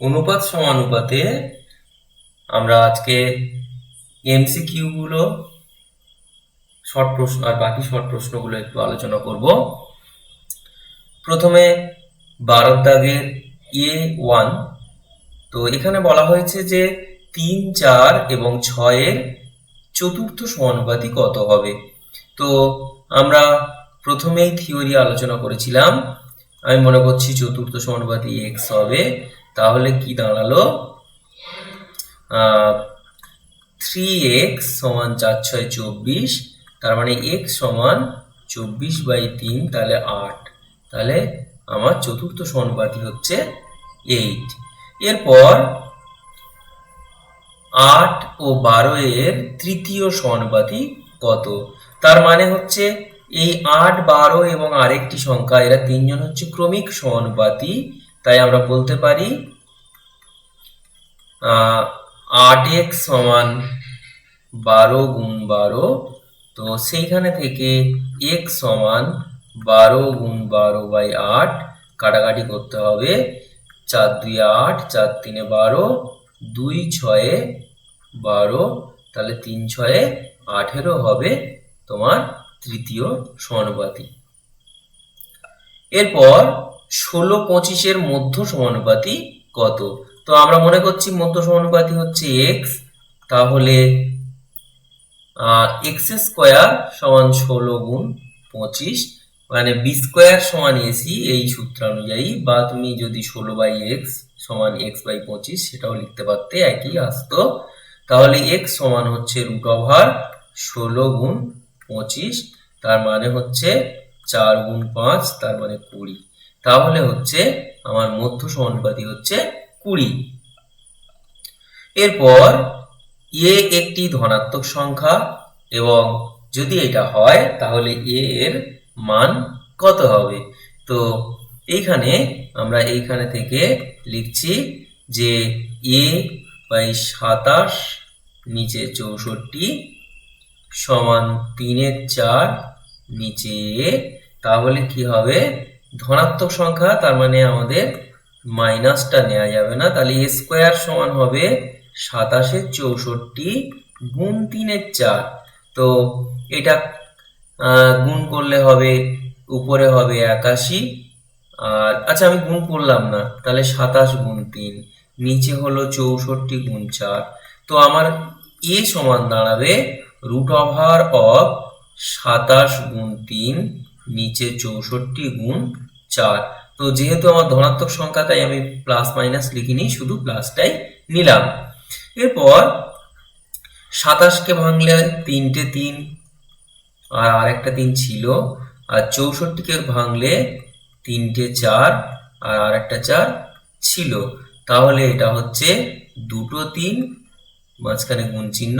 অনুপাত সমানুপাতে আমরা আজকে এমসিকিউ গুলো শর্ট প্রশ্ন আর বাকি শর্ট প্রশ্নগুলো একটু আলোচনা করব। প্রথমে বারোর দাগের এ ওয়ান তো এখানে বলা হয়েছে যে তিন, চার এবং ছয়ের চতুর্থ সমানুপাতি কত হবে? তো আমরা প্রথমেই থিওরি আলোচনা করেছিলাম। আমি মনে করছি চতুর্থ সমানুপাতি এক্স হবে। তাহলে কি দাঁড়াল? থ্রি এক্স সমান চার ছয় চব্বিশ, তার মানে এক্স সমান চব্বিশ বাই তিন তাহলে আট। তাহলে আমার চতুর্থ সমানুপাতি হচ্ছে এইট এরপর আট ও বারো এর তৃতীয় সমানুপাতি কত? তার মানে হচ্ছে এই আট, বারো এবং আরেকটি সংখ্যা, এরা তিনজন হচ্ছে ক্রমিক সমানুপাতি তাই আমরা বলতে পারি আট এক্স সমান বারো গুণ বারো, তো সেইখানে থেকে এক্স সমান বারো গুণ বারো বাই আট কাটাকাটি করতে হবে। চার দুই আট, চার তিনে বারো, দুই ছয়ে বারো, তাহলে তিন ছয়ে আঠেরো হবে তোমার তৃতীয় সমানুপাতি। এরপর ষোলো পঁচিশের মধ্য সমানুপাতি কত? তো আমরা মনে করছি মধ্য সমানুপাতি হচ্ছে এক্স তাহলে এক্স স্কোয়ার সমান ষোলো গুণ পঁচিশ মানে বি স্কোয়ার সমান এসি এই সূত্র অনুযায়ী, বা তুমি যদি ষোলো বাই এক্স সমান এক্স বাই পঁচিশ, সেটাও লিখতে পারতে একই আসতো। তাহলে এক্স সমান হচ্ছে রুট ওভার ষোলো গুণ পঁচিশ, তার মানে হচ্ছে চার গুণ পাঁচ, তার মানে কুড়ি। তাহলে হচ্ছে আমার মধ্য সমানুপাতি হচ্ছে কুড়ি। এরপর এ একটি ধনাত্মক সংখ্যা এবং যদি এটা হয়, তাহলে এ এর মান কত হবে? তো এইখানে আমরা এইখানে থেকে লিখছি যে এ বাই সাতাশ নিচে চৌষট্টি সমান তিনের চার নিচে তাহলে কি হবে? ধনাত্মক সংখ্যা, তার মানে আমাদের মাইনাসটা নেওয়া যাবে না। তাহলে এ স্কোয়ার সমান হবে সাতাশের চৌষট্টি গুণ তিনের চার। তো এটা গুণ করলে হবে, উপরে হবে একাশি। আর আচ্ছা আমি গুণ করলাম না। তাহলে সাতাশ গুণ তিন, নিচে হলো চৌষট্টি গুণ চার। তো আমার এ সমান দাঁড়াবে রুট ওভার অফ সাতাশ গুণ তিন নিচে চৌষট্টি গুণ চার। তো যেহেতু আমার ধনাত্মক সংখ্যা, তাই আমি প্লাস মাইনাস লিখিনি, শুধু প্লাসটাই নিলাম। এরপর সাতাশকে ভাঙলে তিনটে তিন, আর আরেকটা তিন ছিল, আর চৌষট্টিকে ভাঙলে তিনটে চার, আর আরেকটা চার ছিল। তাহলে এটা হচ্ছে দুটো তিন, মাঝখানে গুণ চিহ্ন,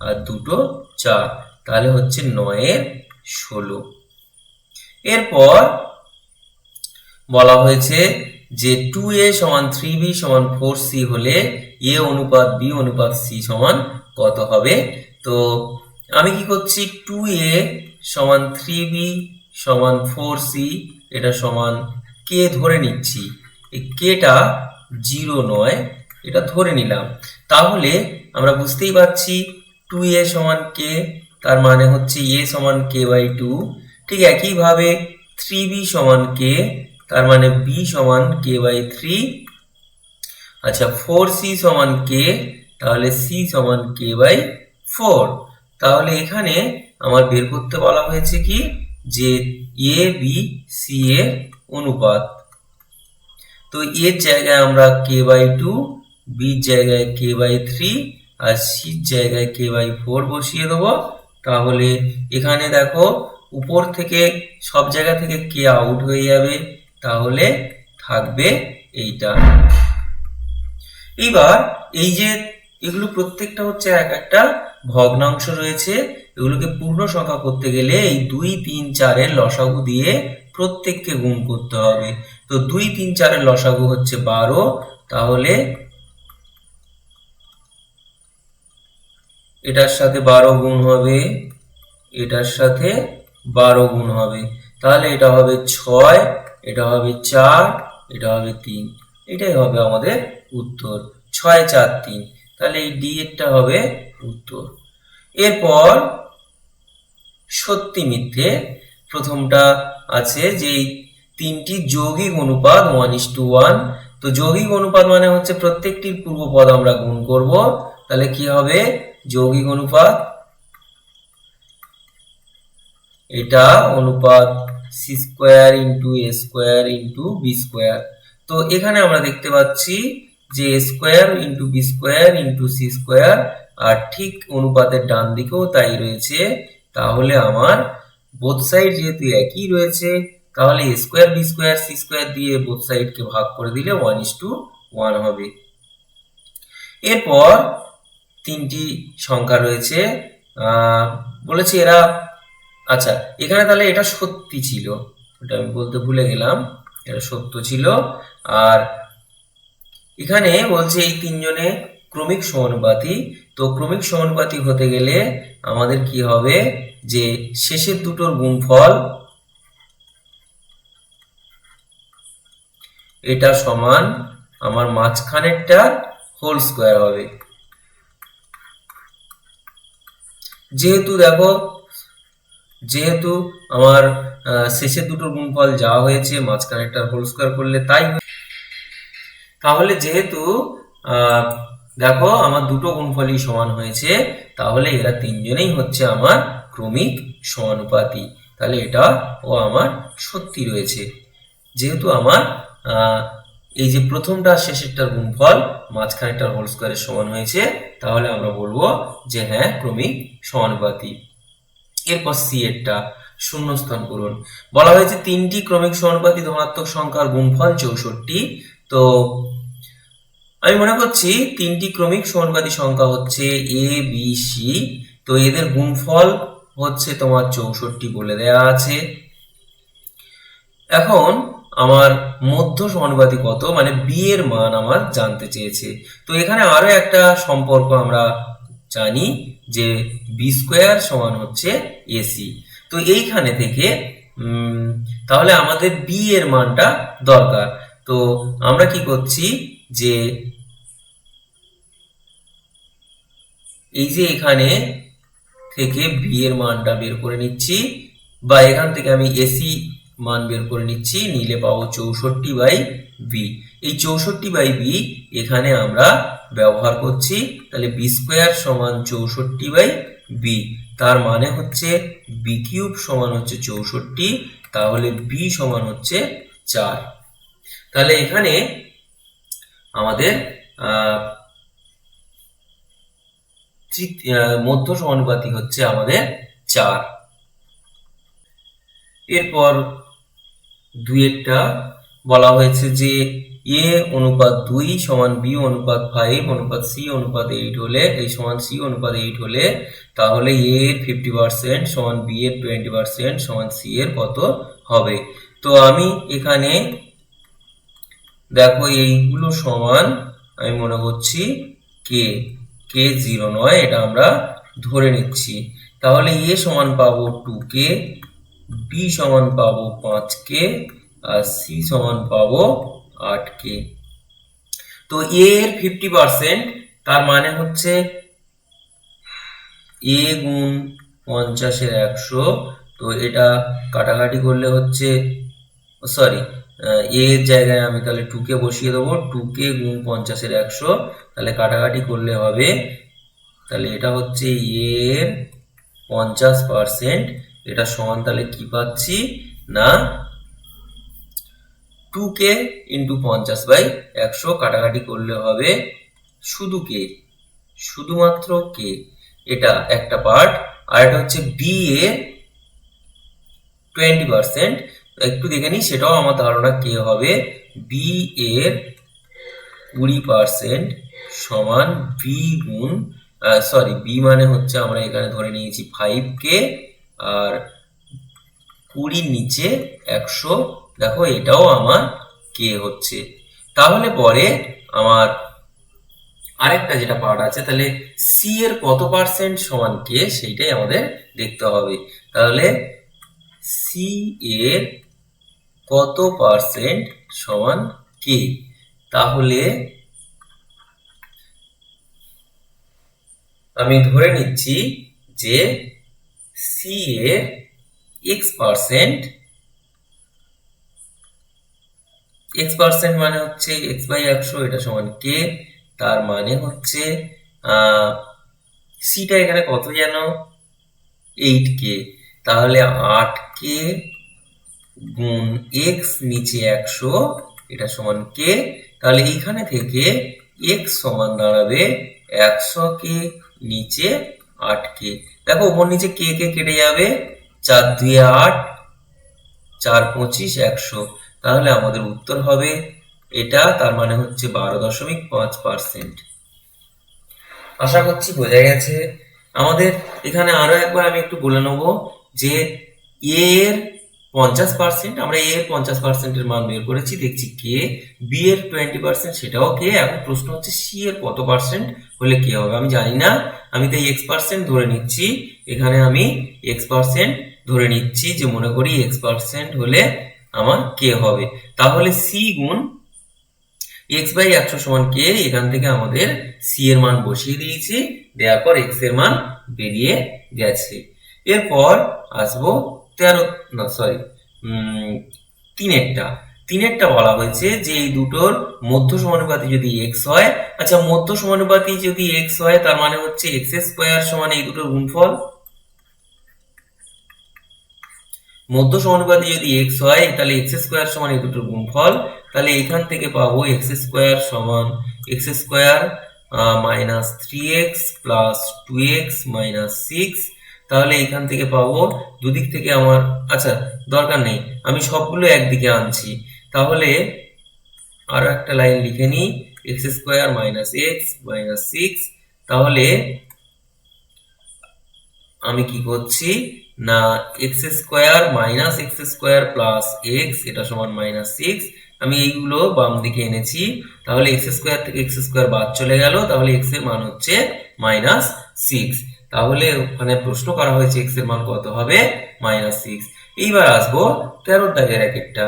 আর দুটো চার। তাহলে হচ্ছে নয়ের ষোলো। এরপর বলা হয়েছে যে টু এ সমান থ্রি বি সমান ফোর সি হলে এ অনুপাত বি অনুপাত সি সমান কত হবে? তো আমি কি করছি? টু এ সমান থ্রি বি সমান ফোর সি এটা সমান কে ধরে নিচ্ছি। এই কেটা জিরো নয়, এটা ধরে নিলাম। তাহলে আমরা বুঝতেই পারছি টু এ সমান কে তার মানে হচ্ছে এ সমান কে বাই টু ঠিক একইভাবে থ্রি বি সমান কে তার মানে বি সমান কে বাই থ্রি আচ্ছা ফোর সি সমান কে তাহলে সি সমান কে বাই ফোর তাহলে এখানে আমার বের করতে বলা হয়েছে কি? যে এ বি সি এর অনুপাত। তো এর জায়গায় আমরা কে বাই টু বির জায়গায় কে বাই থ্রি আর সির জায়গায় কে বাই ফোর বসিয়ে দেবো। তাহলে এখানে দেখো উপর থেকে সব জায়গা থেকে কে আউট হয়ে যাবে, তাহলে থাকবে এইটা। এবার এই যে এগুলো প্রত্যেকটা হচ্ছে এক একটা ভগ্নাংশ রয়েছে, এগুলোকে পূর্ণ সংখ্যা করতে গেলে এই দুই, তিন, চারের লসাগু দিয়ে প্রত্যেককে গুণ করতে হবে। তো দুই, তিন, চারের লসাগু হচ্ছে বারো, তাহলে এটার সাথে বারো গুণ হবে, এটার সাথে বারো গুণ হবে। তাহলে এটা হবে ছয়, এটা হবে চার, এটা হবে তিন। এটাই হবে আমাদের উত্তর। ছয়, চার, তিন। তাহলে এই ডি এরটা হবে উত্তর। এরপর সত্যি মিথ্যে প্রথমটা আছে যে তিনটি যৌগিক অনুপাত ওয়ান ইস টু ওয়ান তো যৌগিক অনুপাত মানে হচ্ছে প্রত্যেকটির পূর্বপদ আমরা গুণ করব। তাহলে কি হবে? যৌগিক অনুপাত এটা অনুপাত C square into A square into B square তো এখানে আমরা দেখতে পাচ্ছি যে A square into B square into C square আর ঠিক অনুপাতের ডান দিকেও তাই রয়েছে। তাহলে আমার বোথ সাইড যেহেতু একই রয়েছে, তাহলে A square B square C square দিয়ে বোথ সাইডকে ভাগ করে দিলে ওয়ান ইস টু ওয়ান হবে। এরপর তিনটি সংখ্যা রয়েছে। বলেছি এরা আচ্ছা এখানে তাহলে এটা সত্যি ছিল। এটা আমি বলতে ভুলে গেলাম। এটা সত্য ছিল। আর এখানে বলছে এই তিনজনে ক্রমিক সমানুপাতি। তো ক্রমিক সমানুপাতি হতে গেলে আমাদের কি হবে? যে শেষের দুটোর গুণফল এটা সমান আমার মাঝখানেরটা হোল স্কোয়ার হবে। যেহেতু দেখো যেহেতু আমার শেষের দুটোর গুণফল যাওয়া হয়েছে মাঝখানেরটার হোল স্কোয়ার করলে তাই তাহলে যেহেতু দেখো আমার দুটো গুণফলই সমান হয়েছে, তাহলে এরা তিনজনেই হচ্ছে আমার ক্রমিক সমানুপাতি। তাহলে এটা ও আমার সত্যি রয়েছে। যেহেতু আমার এই যে প্রথমটা শেষেরটার গুণফল মাঝখানেরটার হোল স্কোয়ারের সমান হয়েছে, তাহলে আমরা বলব যে হ্যাঁ ক্রমিক সমানুপাতি। এরপর সি এরটা শূন্যস্থান পূরণ। বলা হয়েছে তিনটি ক্রমিক সমানুপাতি ধনাত্মক সংখ্যার গুণফল চৌষট্টি। তো আমি মনে করছি তিনটি ক্রমিক সমানুপাতি সংখ্যা হচ্ছে এ, বি, সি। তো এদের গুণফল হচ্ছে তোমার চৌষট্টি বলে দেয়া আছে। এখন আমার মধ্য সমানুপাতি কত? মানে বি এর মান আমার জানতে চেয়েছে। তো এখানে আরও একটা সম্পর্ক আমরা জানি। যে বি স্কোয়ার সমান হচ্ছে এসি তো এইখানে থেকে তাহলে আমাদের বি এর মানটা দরকার। তো আমরা কি করছি যে, এই যে এখানে থেকে বি এর মানটা বের করে নিচ্ছি, বা এখান থেকে আমি এসি মান বের করে নিচ্ছি, নিলে পাবো চৌষট্টি বাই বি এই চৌষট্টি বাই বি এখানে আমরা ব্যবহার করছি, তাহলে বি স্কোয়ার সমান চৌষট্টি বাই বি তার মানে হচ্ছে বি কিউব সমান হচ্ছে চৌষট্টি, তাহলে বি সমান হচ্ছে চার। তাহলে এখানে আমাদের মধ্য সমানুপাতি হচ্ছে আমাদের চার। এরপর দুইয়েরটা বলা হয়েছে যে এ অনুপাত দুই সমান বি অনুপাত ফাইভ অনুপাত সি অনুপাত এইট হলে, এই সমান সি অনুপাত এইট হলে, তাহলে এ এর ফিফটি পার্সেন্ট সমান বি এর টোয়েন্টি পার্সেন্ট সমান সি এর কত হবে? তো আমি এখানে দেখো এইগুলো সমান আমি মনে করছি কে কে জিরো নয়, এটা আমরা ধরে নিচ্ছি। তাহলে এ সমান পাবো টু কে বি সমান পাবো পাঁচ কে আর সি সমান পাবো আট কে তো এ এর ফিফটি পার্সেন্ট তার মানে হচ্ছে এ গুণ পঞ্চাশের একশো। তো এটা কাটাকাটি করলে হচ্ছে সরি এর জায়গায় আমি তাহলে টু কে বসিয়ে দেবো টু কে গুণ পঞ্চাশের একশো। তাহলে কাটাকাটি করলে হবে, তাহলে এটা হচ্ছে এর পঞ্চাশ পার্সেন্ট এটা সমান তাহলে কি পাচ্ছি? না টু কে ইন্টু পঞ্চাশ বাই একশো কাটাকাটি করলে হবে শুধু কে শুধুমাত্র কে এটা একটা পার্ট আর এটা হচ্ছে বি এর টোয়েন্টি পার্সেন্ট একটু দেখে নিই, সেটাও আমার ধারণা কে হবে। বি এর কুড়ি পার্সেন্ট সমান বি গুণ সরি বি মানে হচ্ছে আমরা এখানে ধরে নিয়েছি ফাইভ কে আর কুড়ির নিচে একশো দেখো এটাও আমার কে হচ্ছে। তাহলে পরে আমার আরেকটা যেটা পার্ট আছে, তাহলে সি এর কত পার্সেন্ট সমান কে সেইটাই আমাদের দেখতে হবে। তাহলে সি এর কত পার্সেন্ট সমান কে তাহলে আমি ধরে নিচ্ছি যে সি এর এক্স পার্সেন্ট এক্স পার্সেন্ট মানে হচ্ছে এক্স বাই একশো, এটা সমান কে তার মানে হচ্ছে সিটা এখানে কত যেন? এইট কে তাহলে আট কে গুণ এক্স নিচে একশো, এটা সমান কে তাহলে এইখানে থেকে এক্স সমান দাঁড়াবে একশো কে নিচে আট কে দেখো ওপর নিচে কে কে কেটে যাবে। চার দুই আট, চার পঁচিশ, একশো। তাহলে আমাদের উত্তর হবে এটা, তার মানে হচ্ছে বারো দশমিক পাঁচ পার্সেন্ট। আশা করছি বোঝা গেছে। আমাদের এখানে আরও একবার আমি একটু বলে নেব যে এ এর পঞ্চাশ পার্সেন্ট, আমরা এ এর পঞ্চাশ পার্সেন্টের মান বের করেছি, দেখছি কে বি এর টোয়েন্টি পার্সেন্ট, সেটাও কে এখন প্রশ্ন হচ্ছে সি এর কত পার্সেন্ট হলে কে হবে? আমি জানি না, আমি তাই এক্স পার্সেন্ট ধরে নিচ্ছি, এখানে আমি এক্স পার্সেন্ট ধরে নিচ্ছি যে মনে করি এক্স পার্সেন্ট হলে আমার কে হবে। তাহলে সি গুণ এক্স বাই একশো সমান কে এখান থেকে আমাদের সি এর মান বসিয়ে দিয়েছি, দেওয়ার পর এক্সের মান বেরিয়ে গেছে। এরপর আসব তেরো, না সরি তিনেরটা। তিনেরটা বলা হয়েছে যে এই দুটোর মধ্য সমানুপাতি যদি এক্স হয় আচ্ছা মধ্য সমানুপাতি যদি এক্স হয়, তার মানে হচ্ছে এক্স স্কোয়ার সমান এই দুটোর গুণফল মধ্য সমানুপাতি যদি এক্স হয়, তাহলে এক্স স্কোয়ার সমান এই দুটোর গুণফল। তাহলে এখান থেকে পাবো এক্স স্কোয়ার সমান X square minus three X plus two X minus six তাহলে এখান থেকে পাবো দুদিক থেকে আমার আচ্ছা দরকার নেই, আমি সবগুলো একদিকে আনছি। তাহলে আরও একটা লাইন লিখে নিই X square minus X minus six তাহলে আমি কি করছি? না X square minus X square plus X এটা সমান মাইনাস সিক্স আমি এইগুলো বাম দিকে এনেছি, তাহলে এক্স স্কোয়ার থেকে এক্স স্কোয়ার বাদ চলে গেল, তাহলে এক্সের মান হচ্ছে মাইনাস সিক্স তাহলে ওখানে প্রশ্ন করা হয়েছে এক্সের মান কত হবে? মাইনাস সিক্স এইবার আসব তেরোর দাগের র্যাকেটটা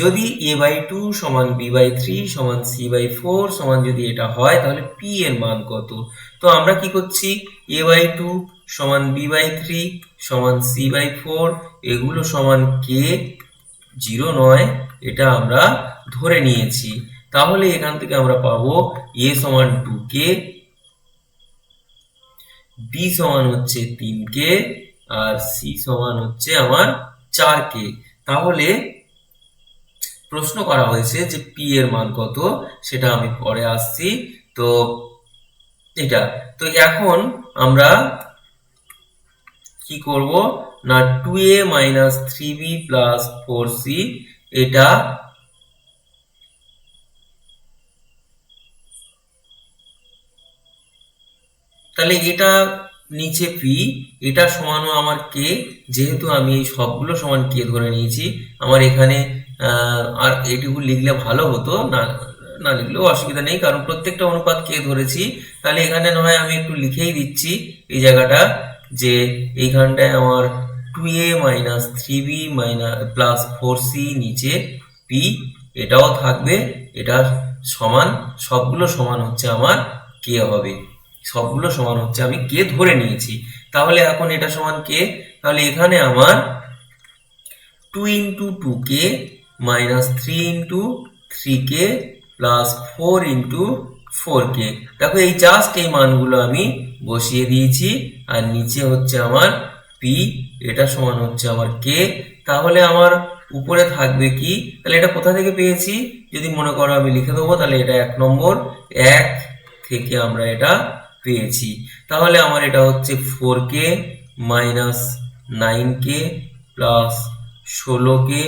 যদি এ বাই টু সমান বি বাই থ্রি সমান সি বাই ফোর সমান যদি এটা হয়, তাহলে পি এর মান কত? তো আমরা কি করছি? এ বাই টু সমান বি বাই থ্রি সমান সি বাই ফোর এগুলো সমান কে জিরো নয়, এটা আমরা ধরে নিয়েছি। তাহলে এখান থেকে আমরা পাবো এ সমান টু কে বি সমান হচ্ছে তিন কে আর সি সমান হচ্ছে আমার চার কে তাহলে প্রশ্ন করা হয়েছে যে পি এর মান কত, সেটা আমি পরে আসছি। তো, এটা, তো এখন আমরা কি করব? না two A minus three B plus four C এটা তাহলে এটা নিচে পি এটা সমানও আমার কে যেহেতু আমি এই সবগুলো সমান কে ধরে নিয়েছি, আমার এখানে আর এইটুকু লিখলে ভালো হতো, না না লিখলেও অসুবিধা নেই, কারণ প্রত্যেকটা অনুপাত কে ধরেছি, তাহলে এখানে নয় আমি একটু লিখেই দিচ্ছি, এই জায়গাটা। যে এইখানটায় আমার two A minus three B minus plus four C নিচে পি এটাও থাকবে এটা সমান, সবগুলো সমান হচ্ছে আমার কে হবে। সবগুলো সমান হচ্ছে, আমি কে ধরে নিয়েছি। তাহলে এখন এটা সমান কে তাহলে এখানে আমার two into two K minus three into three K plus four into four K দেখো এই জাস্ট এই মানগুলো আমি বসিয়ে দিয়েছি। আর নিচে হচ্ছে আমার পি এটা সমান হচ্ছে আমার কে তাহলে আমার উপরে থাকবে কি? তাহলে এটা কোথা থেকে পেয়েছি? যদি মনে করো আমি লিখে দেবো, তাহলে এটা এক নম্বর, এক থেকে আমরা এটা পেয়েছি। তাহলে আমার এটা হচ্ছে four K minus nine K plus ষোলো কে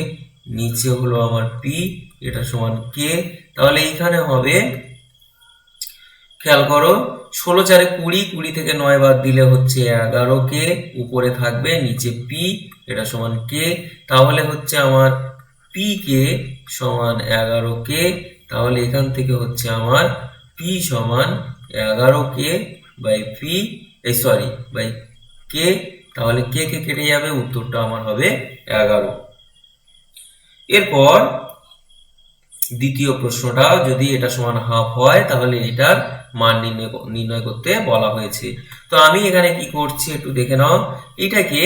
নিচে হলো আমার পি এটা সমান কে তাহলে এইখানে হবে খেয়াল করো, ষোলো চারে কুড়ি কুড়ি থেকে নয় বাদ দিলে হচ্ছে এগারো কে, উপরে থাকবে নিচে পি, এটা সমান কে, তাহলে হচ্ছে আমার পি কে সমান এগারো কে, তাহলে এখান থেকে হচ্ছে আমার পি সমান এগারো কে বাই পি, এই সরি বাই কে, তাহলে কে কে কেটে যাবে? উত্তরটা আমার হবে এগারো। এরপর দ্বিতীয় প্রশ্নটা, যদি এটা সমান হাফ হয়, তাহলে এটার মান নির্ণয় নির্ণয় করতে বলা হয়েছে। তো আমি এখানে কি করছি একটু দেখে নাও। এটাকে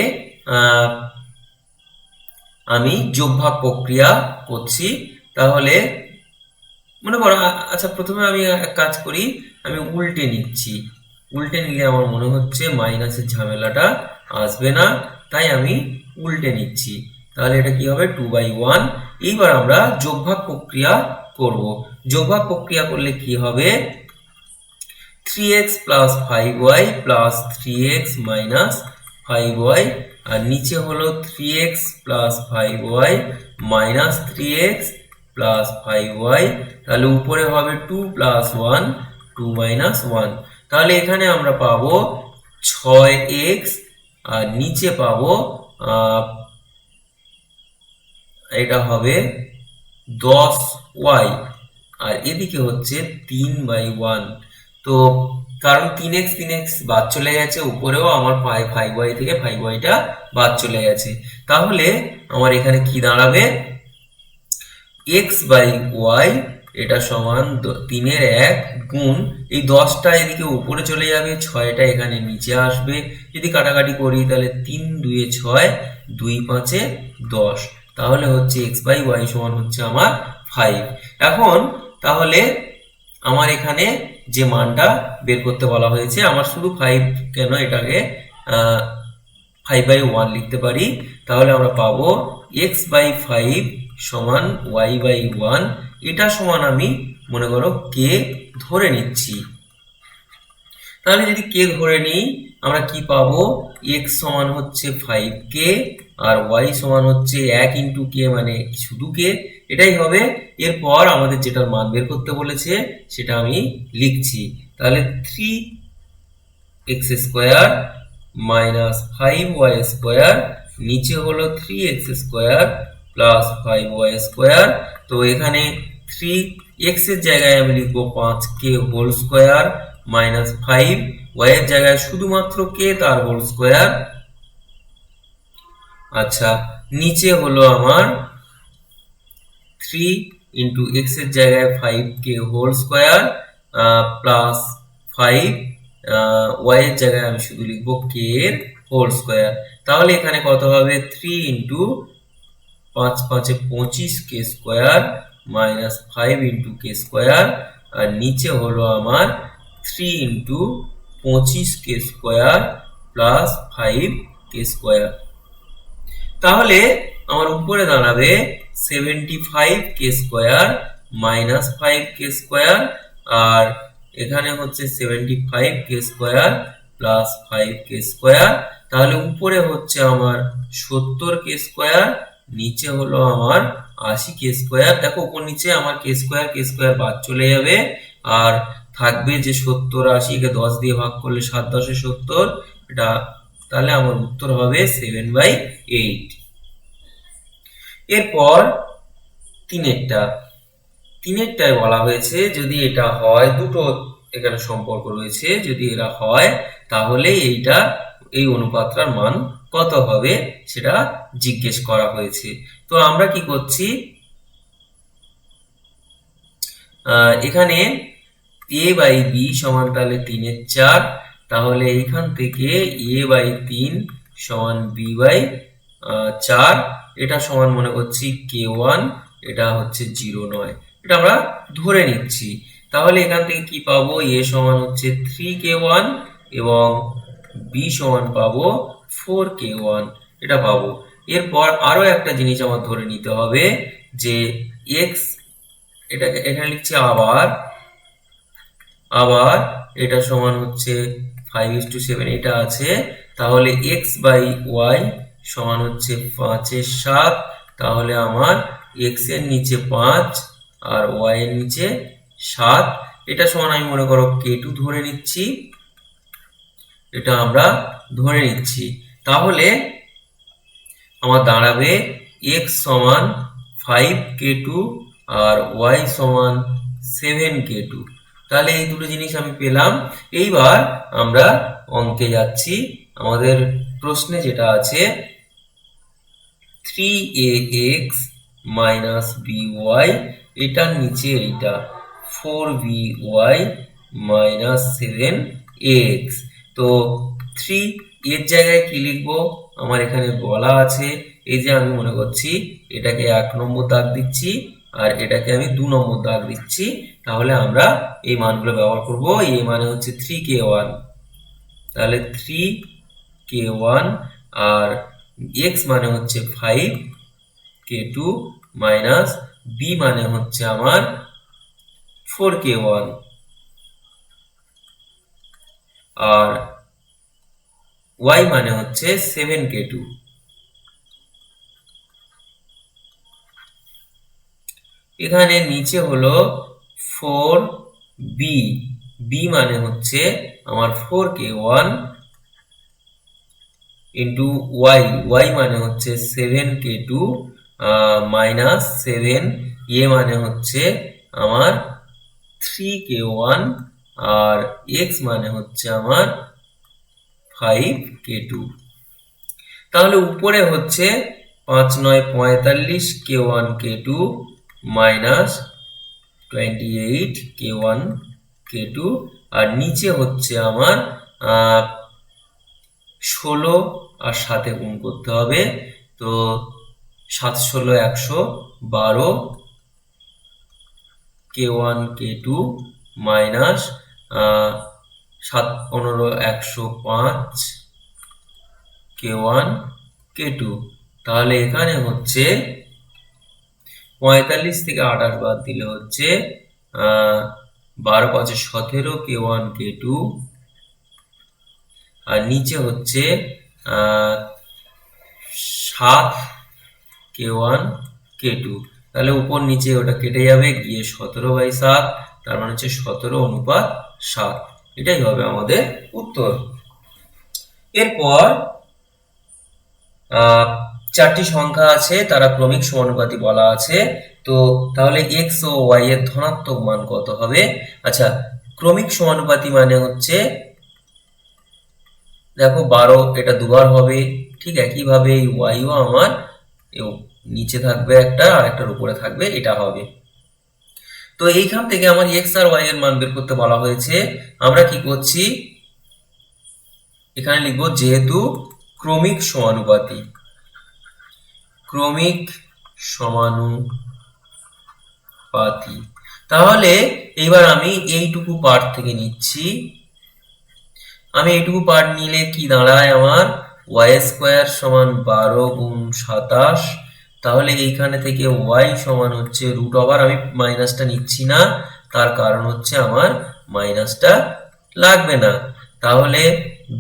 আমি যোগভাগ প্রক্রিয়া করছি। তাহলে, মনে করো আচ্ছা প্রথমে আমি এক কাজ করি, আমি উল্টে নিচ্ছি। উল্টে নিলে আমার মনে হচ্ছে মাইনাসের ঝামেলাটা আসবে না, তাই আমি উল্টে নিচ্ছি। তাহলে এটা কি হবে? টু বাই ওয়ান এইবার আমরা যোগভাগ প্রক্রিয়া করব। যোগভাগ প্রক্রিয়া করলে কি হবে? Three X plus five Y plus three X minus five Y আর নিচে হলো three X plus five Y minus three X plus five Y তাহলে উপরে হবে two plus one two minus one তাহলে এখানে আমরা পাবো ছয় এক্স আর নিচে পাবো এটা হবে দশ ওয়াই আর এদিকে হচ্ছে তিন বাই ওয়ান তো কারণ তিন এক্স তিন এক্স বাদ চলে গেছে, উপরেও আমার ফাইভ ফাইভ ওয়াই থেকে ফাইভ ওয়াইটা বাদ চলে গেছে। তাহলে আমার এখানে কি দাঁড়াবে? এক্স বাই ওয়াই এটা সমান তিনের এক গুণ, এই দশটা এদিকে উপরে চলে যাবে, ছয়টা এখানে নিচে আসবে। যদি কাটাকাটি করি তাহলে তিন দুয়ে ছয়, দুই, পাঁচে দশ। তাহলে হচ্ছে এক্স বাই ওয়াই সমান হচ্ছে আমার ফাইভ এখন তাহলে আমার এখানে যে মানটা বের করতে বলা হয়েছে, আমার শুধু ফাইভ কেন এটাকে ফাইভ বাই ওয়ান লিখতে পারি? তাহলে আমরা পাবো এক্স বাই ফাইভ সমান ওয়াই বাই ওয়ান এটা সমান আমি, মনে করো কে ধরে নিচ্ছি। তাহলে যদি কে ধরে নিই, আমরা কি পাবো? এক্স সমান হচ্ছে ফাইভ কে আর ওয়াই সমান হচ্ছে এক ইন্টু কে মানে শুধু কে এটাই হবে। এরপর আমাদের যেটার মান বের করতে বলেছে, সেটা আমি লিখছি। তাহলে three X square minus five Y square নিচে হলো three X square plus five Y square তো এখানে থ্রি এক্সের জায়গায় আমি লিখব পাঁচ K whole square minus five Y এর জায়গায় শুধুমাত্র কে তার হোল স্কোয়ার আচ্ছা নিচে হলো আমার থ্রি ইন্টু এক্সের জায়গায় five K whole square plus five এর জায়গায় আমি শুধু লিখব কে এর হোল স্কোয়ার তাহলে এখানে কত হবে থ্রি ইন্টু পাঁচ পাঁচে পঁচিশ K square minus five into K square আর নিচে হলো আমার থ্রি ইন্টু পঁচিশ K square plus five K square তাহলে আমার উপরে দাঁড়াবে seventy five K square minus five K square আর এখানে হচ্ছে seventy five K square plus five K square তাহলে উপরে হচ্ছে আমার সত্তর কে স্কোয়ার নিচে হলো আমার আশি কে স্কোয়ার দেখো উপর নিচে আমার কে স্কোয়ার কে স্কোয়ার বাদ চলে যাবে। আর থাকবে যে সত্তর আশিকে দশ দিয়ে ভাগ করলে সাত দশে সত্তর, এটা তাহলে আমার উত্তর হবে সেভেন বাই এইট এরপর তিনেরটা। তিনেরটায় বলা হয়েছে, যদি এটা হয়, দুটো এখানে সম্পর্ক রয়েছে, যদি এরা হয়, তাহলে এইটা, এই অনুপাতটার মান কত হবে সেটা জিজ্ঞেস করা হয়েছে। তো আমরা কি করছি? এখানে এ বাই বি সমান তাহলে তিনের চার, তাহলে এইখান থেকে এ বাই তিন সমান বি বাই চার এটা সমান মনে করছি কে ওয়ান এটা হচ্ছে জিরো নয়। এটা আমরা ধরে নিচ্ছি। তাহলে এখান থেকে কি পাবো? এ সমান হচ্ছে থ্রি কে ওয়ান এবং বি সমান পাবো ফোর কে ওয়ান এটা পাবো। এরপর আরও একটা জিনিস আমার ধরে নিতে হবে যে এক্স এটাকে এখানে লিখছি আবার আবার এটা সমান হচ্ছে ফাইভ ইস টু সেভেন এটা আছে। তাহলে এক্স বাই ওয়াই সমান হচ্ছে পাঁচের সাত, তাহলে আমার এক্সের নিচে পাঁচ আর ওয়াই এর নিচে সাত। এটা সমান আমি মনে করো কে টু ধরে নিচ্ছি। এটা আমরা ধরে নিচ্ছি। তাহলে আমার দাঁড়াবে এক্স সমান ফাইভ কে টু আর ওয়াই সমান সেভেন কে টু তাহলে এই দুটো জিনিস আমি পেলাম। এইবার আমরা অঙ্কে যাচ্ছি। আমাদের প্রশ্নে যেটা আছে three A X minus B এটার নিচে এইটা four B Y minus seven X তো থ্রি এর জায়গায় কি লিখব? আমার এখানে বলা আছে, এই যে আমি মনে করছি, এটাকে এক নম্বর দাগ দিচ্ছি, আর এটাকে আমি দু নম্বর দাগ দিচ্ছি। তাহলে আমরা এই মানগুলো ব্যবহার করব, এই মানে হচ্ছে থ্রি কে ওয়ান তাহলে থ্রি কে ওয়ান আর এক্স মানে হচ্ছে five K two minus B মানে হচ্ছে আমার ফোর কে ওয়ান আর ওয়াই মানে হচ্ছে সেভেন কে টু এখানে নিচে হলো ফোর বি বি মানে হচ্ছে আমার four K one into Y Y মানে হচ্ছে seven K two minus seven A মানে হচ্ছে আমার থ্রি কে ওয়ান আর এক্স মানে হচ্ছে আমার ফাইভ কে টু তাহলে উপরে হচ্ছে পাঁচ নয় পঁয়তাল্লিশ K one K two minus twenty eight K one K two আর নিচে হচ্ছে আমার ষোলো আর সাথে গুণ করতে হবে। তো সাত ষোলো, একশো বারো, K one, K two minus সাত, পনেরো, একশো পাঁচ, কে ওয়ান, কে টু। তাহলে এখানে হচ্ছে পঁয়তাল্লিশ থেকে আঠাশ বাদ দিলে হচ্ছে বারো, পাঁচে সতেরো, কে ওয়ান, কে টু। আর নিচে হচ্ছে সাত, কে ওয়ান, কে টু। তাহলে উপর নিচে ওটা কেটে যাবে, গিয়ে সতেরো বাই সাত, তার মানে হচ্ছে সতেরো অনুপাত সাত। এটাই হবে আমাদের উত্তর। এরপর চারটি সংখ্যা আছে, তারা ক্রমিক সমানুপাতি বলা আছে। তো তাহলে এক্স ও ওয়াই এর ধনাত্মক মান কত হবে? আচ্ছা ক্রমিক সমানুপাতি মানে হচ্ছে দেখো বারো, এটা দুবার হবে, ঠিক একইভাবে এই ওয়াইও আমার নিচে থাকবে একটা আর একটার উপরে থাকবে, এটা হবে। তো এইখান থেকে আমার এক্স আর ওয়াই এর মান বের করতে বলা হয়েছে। আমরা কি করছি? এখানে লিখব যেহেতু ক্রমিক সমানুপাতি ক্রমিক সমানুপাতি তাহলে এইবার আমি এইটুকু পার্ট থেকে নিচ্ছি। আমি এটুকু পার্ট নিলে কি দাঁড়ায় আমার? ওয়াই স্কোয়ার সমান বারো গুণ সাতাশ। তাহলে এইখানে থেকে ওয়াই সমান হচ্ছে রুট ওভার আমি মাইনাসটা নিচ্ছি না। তার কারণ হচ্ছে আমার মাইনাসটা লাগবে না। তাহলে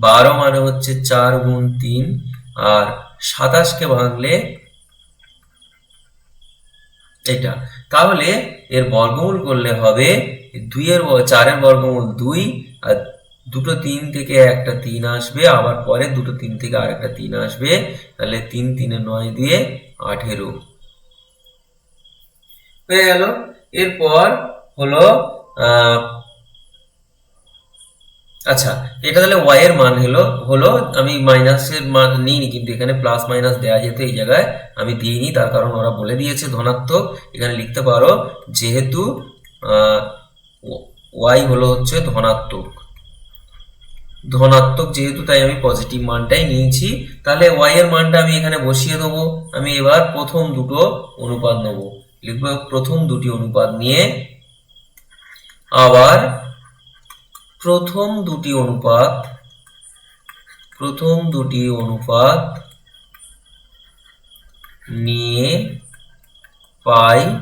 বারো মানে হচ্ছে চার গুণ তিন, আর সাতাশকে ভাঙলে এটা। তাহলে এর বর্গমূল করলে হবে দুইয়ের চারের বর্গমূল দুই, আর দুটো তিন থেকে একটা তিন আসবে, আবার পরে দুটো তিন থেকে আরেকটা তিন আসবে, তাহলে তিন তিনে নয় দিয়ে আঠেরো। হয়ে গেল। এরপর হলো আচ্ছা এটা তাহলে ওয়াই এর মান হলো হলো আমি মাইনাসের মান নিইনি, কিন্তু এখানে প্লাস মাইনাস দেওয়া যেত এই জায়গায় আমি দিইনি, তার কারণ ওরা বলে দিয়েছে ধনাত্মক। এখানে লিখতে পারো, যেহেতু ওয়াই হলো হচ্ছে ধনাত্মক। ধনাত্মক, যেহেতু তাই আমি পজিটিভ মানটাই নিয়েছি, তাহলে ওয়াই এর মানটা আমি এখানে বসিয়ে দেবো। আমি এবার প্রথম দুটো অনুপাত নেব। লিখব, প্রথম দুটি অনুপাত নিয়ে আবার প্রথম দুটি অনুপাত, প্রথম দুটি অনুপাত নিয়ে পাই।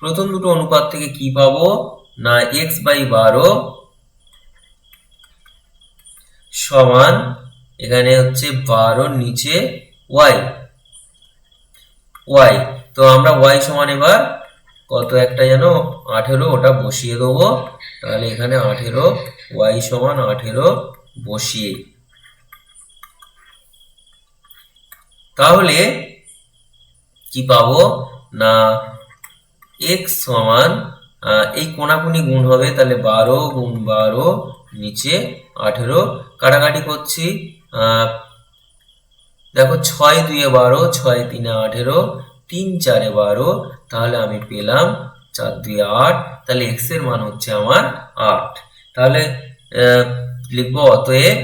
প্রথম দুটো অনুপাত থেকে কি পাবো? না এক্স বাই বারো সমান এখানে হচ্ছে বারোর নিচে ওয়াই ওয়াই তো আমরা ওয়াই সমান এবার কত একটা যেন আঠেরো, ওটা বসিয়ে দেবো। তাহলে এখানে আঠেরো ওয়াই সমান আঠেরো বসিয়ে। তাহলে কি পাবো? না এক্স সমান এই কোনাকুনি গুণ হবে, তাহলে বারো গুণ বারো নিচে আঠেরো কাটাকাটি করছি দেখো ছয় দুয়ে বারো, ছয় তিনে আঠেরো, তিন চারে বারো, তাহলে আমি পেলাম চার দুই আট, তাহলে এক্সের মান হচ্ছে আমার আট। তাহলে লিখব অতএব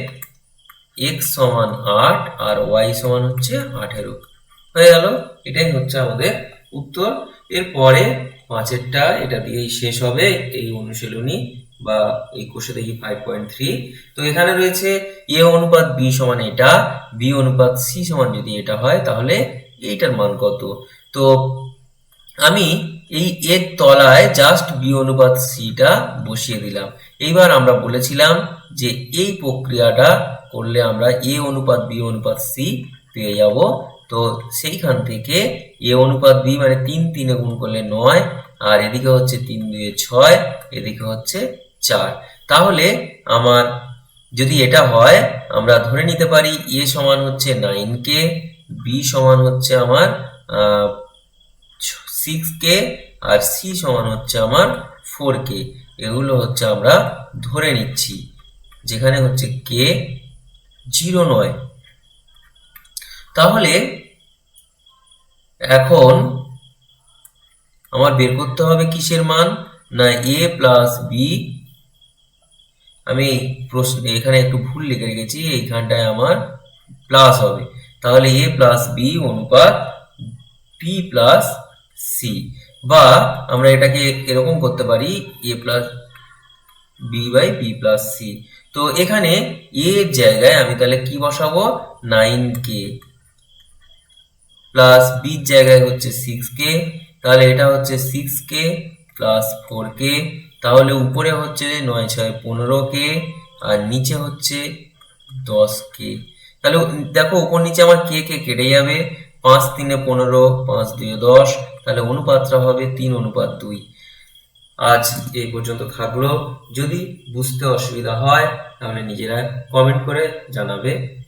এক্স সমান আট আর ওয়াই সমান হচ্ছে আঠেরো। হয়ে গেল, এটাই হচ্ছে আমাদের উত্তর। এরপরে পাঁচেরটা, এটা দিয়েই শেষ হবে, এই অনুশীলনী বা এই কোষে দেখি ফাইভ পয়েন্ট থ্রি তো এখানে রয়েছে এ অনুপাত বি সমান এটা বি অনুপাত সি সমান যদি এটা হয়, তাহলে এইটার মান কত? তো আমি এই এর তলায় জাস্ট বি অনুপাত সিটা বসিয়ে দিলাম। এইবার আমরা বলেছিলাম যে এই প্রক্রিয়াটা করলে আমরা এ অনুপাত বি অনুপাত সি পেয়ে যাব। তো সেইখান থেকে এ অনুপাত বি মানে তিন তিনে গুণ করলে নয়, আর এদিকে হচ্ছে তিন দুয়ে ছয়, এদিকে হচ্ছে চার। তাহলে আমার যদি এটা হয়, আমরা ধরে নিতে পারি এ সমান হচ্ছে নাইন কে বি সমান হচ্ছে আমার সিক্স কে আর সি সমান হচ্ছে আমার ফোর কে এগুলো হচ্ছে আমরা ধরে নিচ্ছি, যেখানে হচ্ছে কে জিরো নয়। তাহলে এখন আমার বের করতে হবে কিসের মান? না এ প্লাস বি আমি প্রশ্ন এখানে একটু ভুল লিখে রেখেছি, এইখানটায় আমার প্লাস হবে। তাহলে এ প্লাস বি অনুপাত পি প্লাস সি বা আমরা এটাকে এরকম করতে পারি A plus B by B plus C তো এখানে এর জায়গায় আমি তাহলে কি বসাবো? নাইন কে প্লাস বির জায়গায় হচ্ছে সিক্স কে তাহলে এটা হচ্ছে six K plus four K তাহলে উপরে হচ্ছে নয় ছয় পনেরো কে, আর নিচে হচ্ছে দশ কে। তাহলে দেখো উপর নিচে আমার কে কে কেটে যাবে? পাঁচ তিনে পনেরো, পাঁচ দুই দশ, তাহলে অনুপাতটা হবে তিন অনুপাত দুই। আজ এই পর্যন্ত থাকল। যদি বুঝতে অসুবিধা হয়, তাহলে নিজেরা কমেন্ট করে জানাবে।